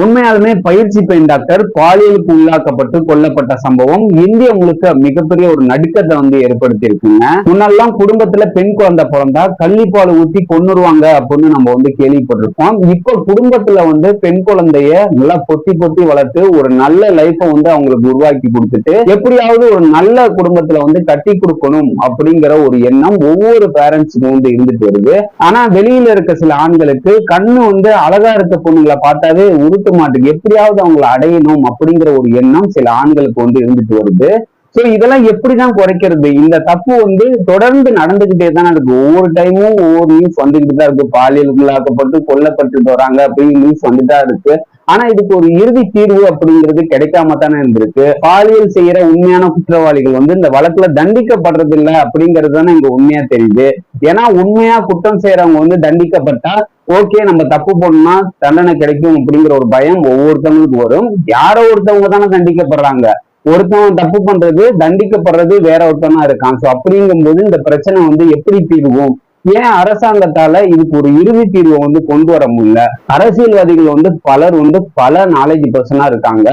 உண்மையாலுமே பயிற்சி பெண் டாக்டர் பாலியலுக்கு உள்ளாக்கப்பட்டு கொல்லப்பட்ட சம்பவம் இந்திய முழுக்க மிகப்பெரிய ஒரு நடுக்கத்தை வந்து ஏற்படுத்தி இருக்குங்க முன்னெல்லாம் குடும்பத்துல பெண் குழந்தை பிறந்தா கள்ளிப்பால் ஊத்தி கொண்டுருவாங்க அப்படின்னு நம்ம வந்து கேள்விப்பட்டிருப்போம். இப்போ குடும்பத்துல வந்து பெண் குழந்தைய நல்லா பொத்தி பொத்தி வளர்த்து ஒரு நல்ல லைஃபை வந்து அவங்களுக்கு உருவாக்கி கொடுத்துட்டு எப்படியாவது ஒரு நல்ல குடும்பத்துல வந்து கட்டி கொடுக்கணும் அப்படிங்கிற ஒரு எண்ணம் ஒவ்வொரு பேரண்ட்ஸுக்கும் வந்து இருந்துட்டு வருது. ஆனா வெளியில இருக்க சில ஆண்களுக்கு கண்ணு வந்து அழகா இருக்க பொண்ணுங்களை பார்த்தாவே உருட்ட மாட்டேங்குது எப்படியாவது அவங்களை அடையணும் அப்படிங்கிற ஒரு எண்ணம் சில ஆண்களுக்கு வந்து இருந்துட்டு வருது. சோ இதெல்லாம் எப்படிதான் குறைக்கிறது? இந்த தப்பு வந்து தொடர்ந்து நடந்துகிட்டே தான் இருக்கு. ஒவ்வொரு டைமும் ஒவ்வொரு நியூஸ் வந்துகிட்டு தான் இருக்கு. பாலியலுக்குள்ளாக்கப்பட்டு கொல்லப்பட்டுட்டு வராங்க அப்படின்னு நியூஸ் வந்துட்டா இருக்கு. ஆனா இதுக்கு ஒரு இறுதி தீர்வு அப்படிங்கிறது கிடைக்காம தானே இருந்திருக்கு. பாலியல் செய்யற உண்மையான குற்றவாளிகள் வந்து இந்த வழக்குல தண்டிக்கப்படுறது இல்ல அப்படிங்கிறது தானே இங்க உண்மையா தெரியுது. ஏன்னா உண்மையா குற்றம் செய்யறவங்க வந்து தண்டிக்கப்பட்டா ஓகே நம்ம தப்பு பண்ணா தண்டனை கிடைக்கும் அப்படிங்கிற ஒரு பயம் ஒவ்வொருத்தவங்களுக்கு வரும். யாரோ ஒருத்தவங்க தானே தண்டிக்கப்படுறாங்க. ஒருத்தவன் தப்பு பண்றது தண்டிக்கப்படுறது வேற ஒருத்தனா இருக்கான். சோ அப்படிங்கும்போது இந்த பிரச்சனை வந்து எப்படி தீர்வும்? ஏன் அரசாங்கத்தால இதுக்கு ஒரு இறுதி தீர்வை வந்து கொண்டு வர முடியல? அரசியல்வாதிகள் வந்து பலர் வந்து பல நாலேஜ் பர்சனா இருக்காங்க.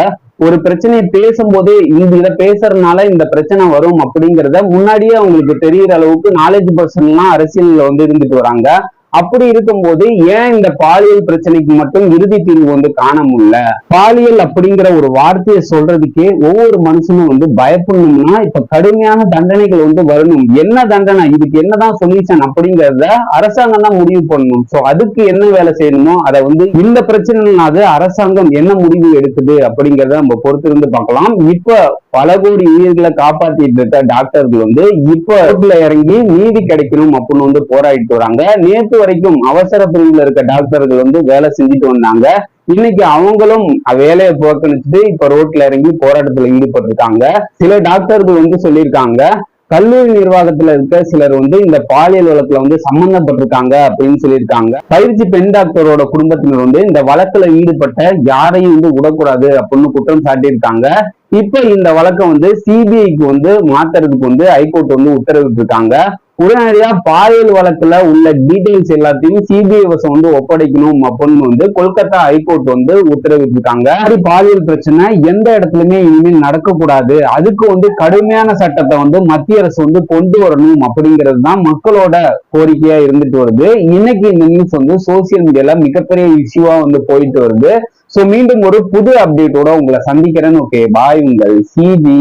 ஒரு பிரச்சனையை பேசும்போதே இந்த இதை பேசுறதுனால இந்த பிரச்சனை வரும் அப்படிங்கிறத முன்னாடியே அவங்களுக்கு தெரியற அளவுக்கு நாலேஜ் பர்சன்லாம் அரசியல்ல வந்து இருந்துட்டு வராங்க. அப்படி இருக்கும்போது ஏன் இந்த பாலியல் பிரச்சனைக்கு மட்டும் இறுதி தீர்வு வந்து காண முடியல? பாலியல் அப்படிங்கிற ஒரு வார்த்தையை சொல்றதுக்கே ஒவ்வொரு மனுஷனும் வந்து பயப்படணும்னா இப்ப கடுமையான தண்டனைகள் வந்து வரணும். என்ன தண்டனை? இதுக்கு என்னதான் சொல்யூஷன் அப்படிங்கறத அரசாங்கம் தான் முடிவு பண்ணணும். சோ அதுக்கு என்ன வேலை செய்யணுமோ அதை வந்து இந்த பிரச்சனைனால அரசாங்கம் என்ன முடிவு எடுக்குது அப்படிங்கறத நம்ம பொறுத்திருந்து பார்க்கலாம். இப்ப பல கோடி உயிர்களை காப்பாத்திட்டு இருக்க டாக்டர்கள் வந்து இப்ப இறங்கி நீதி கிடைக்கணும் அப்படின்னு வந்து போராடிட்டு வராங்க. நேற்று வரைக்கும் அவசர பிரிவுல இருக்க டாக்டர்கள் வந்து வேலை செஞ்சுட்டு வந்தாங்க. இன்னைக்கு அவங்களும் வேலையை புறக்கணிச்சுட்டு இப்ப ரோட்ல இறங்கி போராட்டத்துல ஈடுபட்டிருக்காங்க. சில டாக்டர்கள் வந்து சொல்லியிருக்காங்க கல்லூரி நிர்வாகத்துல இருக்க சிலர் வந்து இந்த பாலியல் வழக்குல வந்து சம்பந்தப்பட்டிருக்காங்க அப்படின்னு சொல்லியிருக்காங்க. பயிற்சி பெண் டாக்டரோட குடும்பத்தினர் வந்து இந்த வழக்குல ஈடுபட்ட யாரையும் வந்து விடக்கூடாது அப்படின்னு குற்றம் சாட்டியிருக்காங்க. இப்ப இந்த வழக்கை வந்து சிபிஐக்கு வந்து மாத்துறதுக்கு வந்து ஹைகோர்ட் வந்து உத்தரவிட்டிருக்காங்க. உடனடியா பாலியல் வழக்குல உள்ள டீடைல்ஸ் எல்லாத்தையும் சிபிஐ வசம் வந்து ஒப்படைக்கணும் அப்படின்னு வந்து கொல்கத்தா ஹைகோர்ட் வந்து உத்தரவிட்டிருக்காங்க. பாலியல் பிரச்சனை எந்த இடத்துலயுமே இனிமேல் நடக்கக்கூடாது. அதுக்கு வந்து கடுமையான சட்டத்தை வந்து மத்திய அரசு வந்து கொண்டு வரணும் அப்படிங்கிறது தான் மக்களோட கோரிக்கையா இருந்துட்டு வருது. இன்னைக்கு இந்த நியூஸ் வந்து சோசியல் மீடியால மிகப்பெரிய இஷ்யூவா வந்து போயிட்டு வருது. சோ மீண்டும் ஒரு புது அப்டேட்டோட உங்களை சந்திக்கிறேன்னு ஓகே பாய் உங்கள் சிஜி